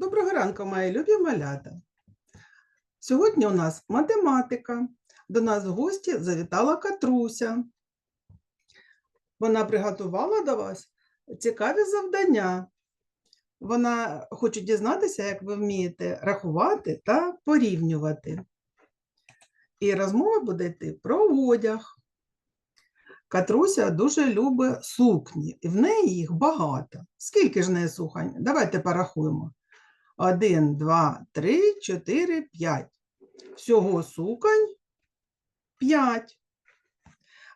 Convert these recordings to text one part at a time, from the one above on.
Доброго ранку, мої любі малята. Сьогодні у нас математика. До нас в гості завітала Катруся. Вона приготувала до вас цікаві завдання. Вона хоче дізнатися, як ви вмієте рахувати та порівнювати. І розмова буде йти про одяг. Катруся дуже любить сукні, і в неї їх багато. Скільки ж неї суконь? Давайте порахуємо. Один, два, три, чотири, п'ять. Всього суконь п'ять.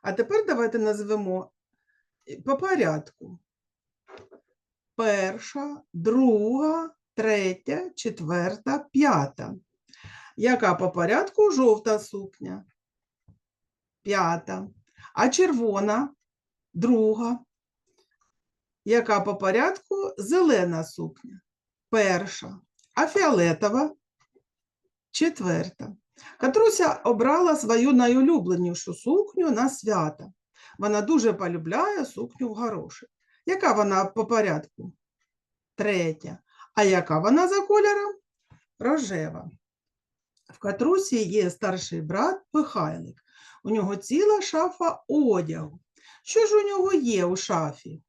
А тепер давайте назвемо е, по порядку. Перша, друга, третя, четверта, п'ята. Яка по порядку жовта сукня? П'ята. А червона друга. Яка по порядку зелена сукня? Перша, а фіолетова четверта. Катруся обрала свою найулюбленішу сукню на свята. Вона дуже полюбляє сукню в горошек. Яка вона по порядку? Третя. А яка вона за кольором? Рожева. В Катрусі є старший брат Михайлик. У нього ціла шафа одягу. Що ж у нього є у шафі?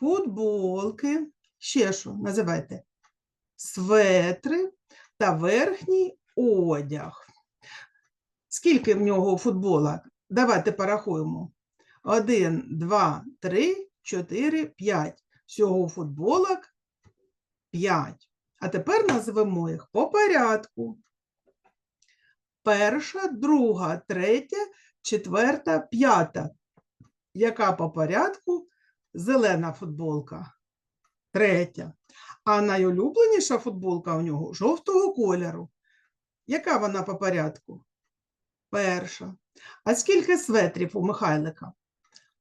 Футболки, ще що називайте? Светри та верхній одяг. Скільки в нього футболок? Давайте порахуємо. Один, два, три, чотири, п'ять. Всього футболок п'ять. А тепер назвемо їх по порядку. Перша, друга, третя, четверта, п'ята. Яка по порядку? Зелена футболка третя. А найулюбленіша футболка у нього жовтого кольору. Яка вона по порядку? Перша. А скільки светрів у Михайлика?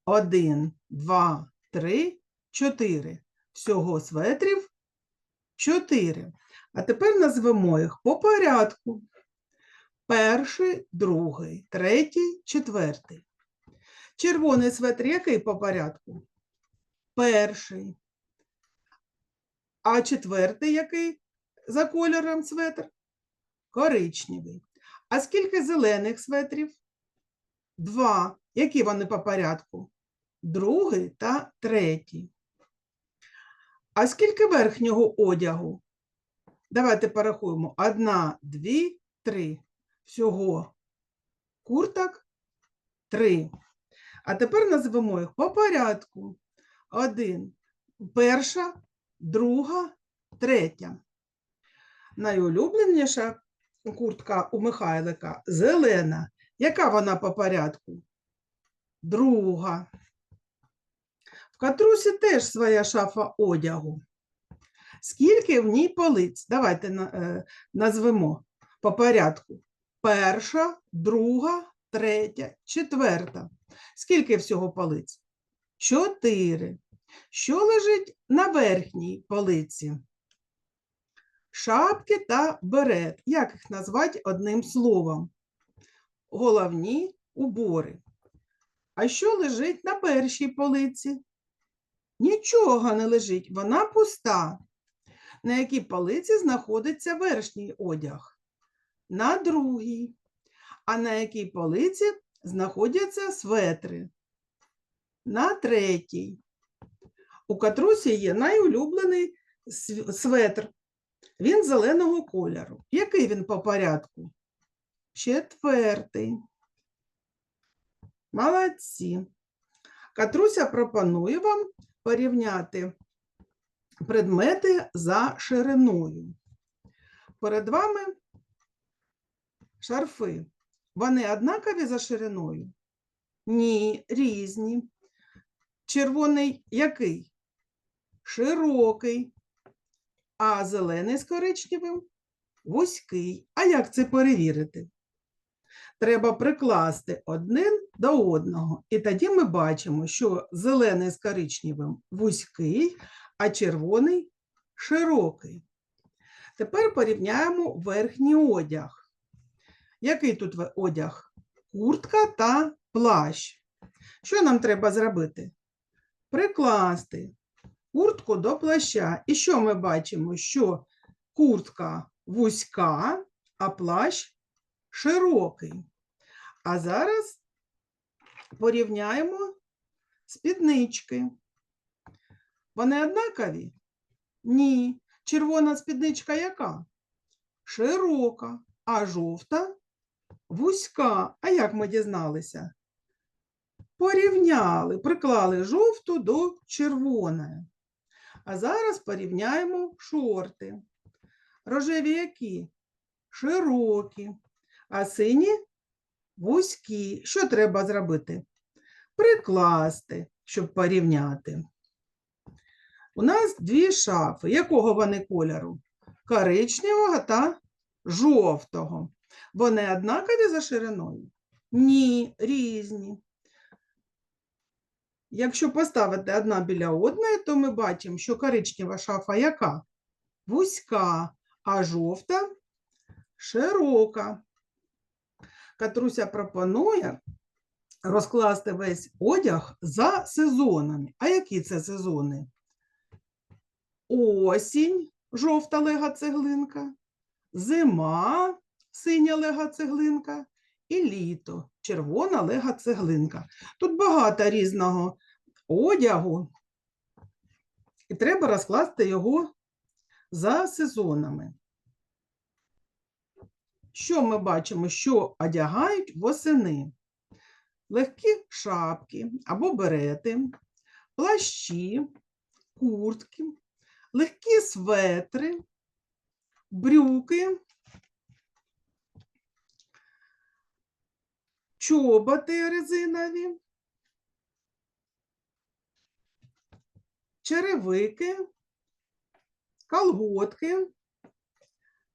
Один, два, три, чотири. Всього светрів чотири. А тепер назвемо їх по порядку. Перший, другий, третій, четвертий. Червоний светр який по порядку? Перший. А четвертий який за кольором светр? Коричневий. А скільки зелених светрів? Два. Які вони по порядку? Другий та третій. А скільки верхнього одягу? Давайте порахуємо. Одна, дві, три. Всього курток три. А тепер назвемо їх по порядку. Один. Перша, друга, третя. Найулюбленіша куртка у Михайлика зелена. Яка вона по порядку? Друга. В Катрусі теж своя шафа одягу. Скільки в ній полиць? Давайте е, назвемо по порядку. Перша, друга, третя, четверта. Скільки всього полиць? Чотири. Що лежить на верхній полиці? Шапки та берет. Як їх назвати одним словом? Головні убори. А що лежить на першій полиці? Нічого не лежить, вона пуста. На якій полиці знаходиться верхній одяг? На другій. А на якій полиці знаходяться светри? На третій. У Катрусі є найулюблений светр. Він зеленого кольору. Який він по порядку? Четвертий. Молодці. Катруся пропонує вам порівняти предмети за шириною. Перед вами шарфи. Вони однакові за шириною? Ні, різні. Червоний який? Широкий. А зелений з коричневим вузький. А як це перевірити? Треба прикласти один до одного. І тоді ми бачимо, що зелений з коричневим вузький, а червоний широкий. Тепер порівняємо верхній одяг. Який тут одяг? Куртка та плащ. Що нам треба зробити? Прикласти куртку до плаща. І що ми бачимо? Що куртка вузька, а плащ широкий. А зараз порівняємо спіднички. Вони однакові? Ні. Червона спідничка яка? Широка, а жовта вузька. А як ми дізналися? Порівняли, приклали жовту до червоної. А зараз порівняємо шорти. Рожеві які? Широкі, а сині вузькі. Що треба зробити? Прикласти, щоб порівняти. У нас дві шафи. Якого вони кольору? Коричневого та жовтого. Вони однакові за шириною? Ні, різні. Якщо поставити одна біля одної, то ми бачимо, що коричнева шафа яка? Вузька, а жовта широка. Катруся пропонує розкласти весь одяг за сезонами. А які це сезони? Осінь, жовта лега цеглинка, зима, синя лега цеглинка і літо, червона лега цеглинка. Тут багато різного одягу, і треба розкласти його за сезонами. Що ми бачимо, що одягають восени? Легкі шапки або берети, плащі, куртки, легкі светри, брюки, чоботи резинові, черевики, колготки,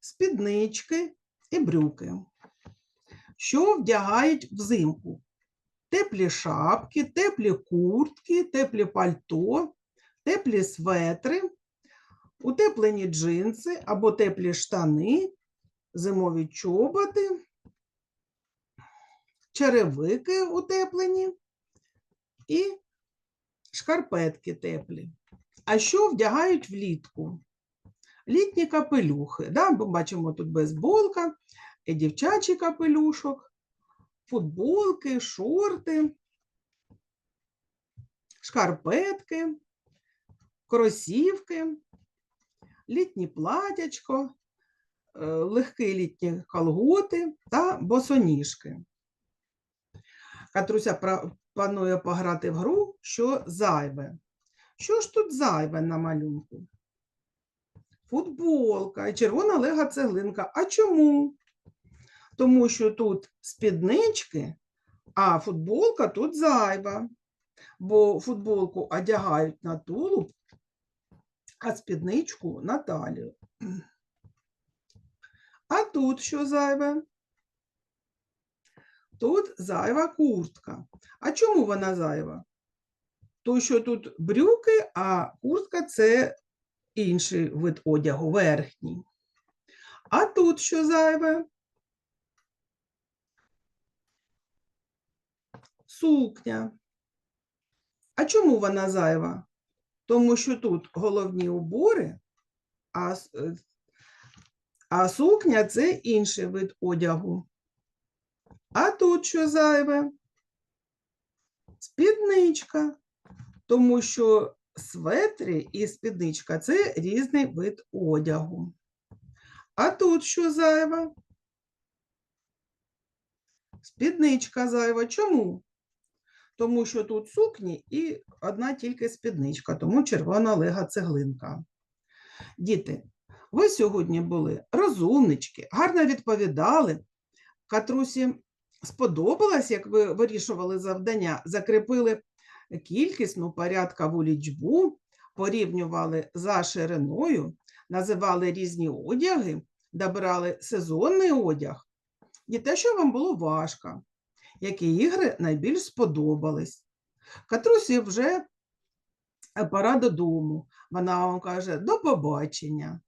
спіднички і брюки. Що вдягають взимку? Теплі шапки, теплі куртки, теплі пальто, теплі светри, утеплені джинси або теплі штани, зимові чоботи, черевики утеплені і шкарпетки теплі. А що вдягають влітку? Літні капелюхи. Да? Ми бачимо тут бейсболка, дівчачий капелюшок, футболки, шорти, шкарпетки, кросівки, літнє платячко, е, легкі літні колготи та босоніжки. Катруся планує пограти в гру, що зайве. Що ж тут зайве на малюнку? Футболка і червона лега цеглинка. А чому? Тому що тут спіднички, а футболка тут зайва. Бо футболку одягають на тулуб, а спідничку на талію. А тут що зайве? Тут зайва куртка. А чому вона зайва? То, що тут брюки, а куртка це інший вид одягу, верхній. А тут що зайве? Сукня. А чому вона зайва? Тому що тут головні убори, а, е, а сукня це інший вид одягу. А тут що зайве? Спідничка, тому що светри і спідничка це різний вид одягу. А тут що зайве? Спідничка зайва. Чому? Тому що тут сукні і одна тільки спідничка, тому червона лега цеглинка. Діти, ви сьогодні були розумнички, гарно відповідали. Катрусі сподобалось, як ви вирішували завдання, закріпили кількісну порядкову лічбу, порівнювали за шириною, називали різні одяги, добирали сезонний одяг. І те, що вам було важко, які ігри найбільш сподобались. Катрусі вже е, пора додому. Вона вам каже до побачення.